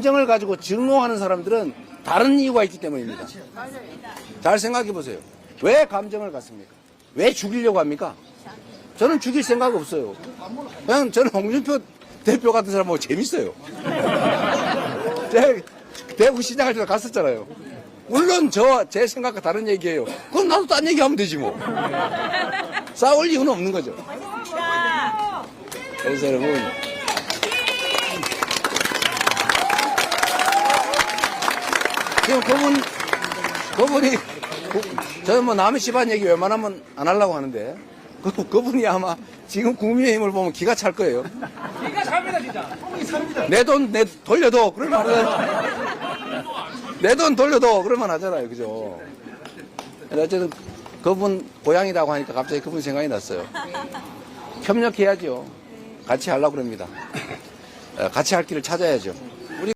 감정을 가지고 증오하는 사람들은 다른 이유가 있기 때문입니다. 잘 생각해 보세요. 왜 감정을 갖습니까? 왜 죽이려고 합니까? 저는 죽일 생각 없어요. 그냥 저는 홍준표 대표 같은 사람 보고 재밌어요. 제 대구 시장할 때 갔었잖아요. 물론 저 제 생각과 다른 얘기예요. 그럼 나도 딴 얘기하면 되지 뭐. 싸울 이유는 없는 거죠. 그래서 여러분 지금 그분 그분이 그- 저는 뭐 남의 집안 얘기 웬만하면 안 하려고 하는데 그, 그분이 아마 지금 국민의힘을 보면 기가 찰 거예요. 기가 찹니다 진짜. 찹니다. 내 돈 내 돌려도 그럴 만 하잖아요. 내 돈 돌려도 그럴 만 하잖아요, 그죠? 근데 어쨌든 그분 고향이라고 하니까 갑자기 그분 생각이 났어요. 협력해야죠. 같이 하려고 그럽니다. 어, 같이 할 길을 찾아야죠.